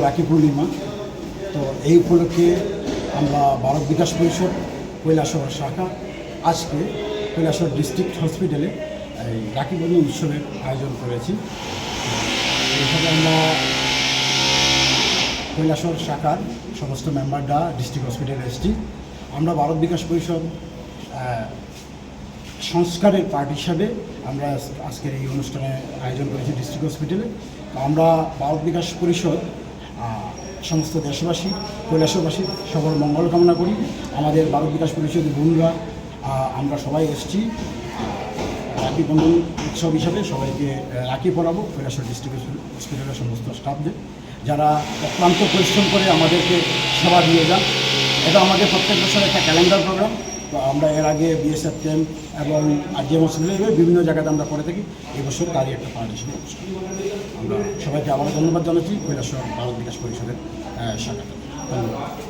রাখি পূর্ণিমা। তো এই উপলক্ষে আমরা ভারত বিকাশ পরিষদ, কৈলাসহর শাখা, আজকে কৈলাসহর ডিস্ট্রিক্ট হসপিটালে এই রাখি পূর্ণিমা উৎসবের আয়োজন করেছি। এখানে আমরা কৈলাসহর শাখার সমস্ত মেম্বাররা, ডিস্ট্রিক্ট হসপিটালে এসেছি আমরা ভারত বিকাশ পরিষদ সংস্কারের পার্ট হিসাবে আমরা আজ- আজকের এই অনুষ্ঠানে আয়োজন করেছি ডিস্ট্রিক্ট হসপিটালে। আমরা ভারত বিকাশ পরিষদ সমস্ত দেশবাসী, কৈলাসবাসী সবার মঙ্গল কামনা করি। আমাদের ভারত বিকাশ পরিষদের বন্ধুরা আমরা সবাই এসেছি। রাখি বন্ধন উৎসব হিসাবে সবাইকে রাখি পড়াবো কৈলাসর ডিস্ট্রিক্ট হসপিটালের সমস্ত স্টাফদের যারা অক্লান্ত পরিশ্রম করে আমাদেরকে সেবা দিয়ে যান, এটা আমাদের প্রত্যেক বছর একটা ক্যালেন্ডার প্রোগ্রাম তো আমরা এর আগে বিএসএফ ক্যাম্প এবং আরজিএম হসপিটালে বিভিন্ন জায়গাতে আমরা করে থাকি। এবছর বছর তারই একটা পার্টিশন আমরা সবাইকে আবারও ধন্যবাদ জানাচ্ছি। কৈলাসর ভারত বিকাশ পরিষদের শাখাতে। ধন্যবাদ।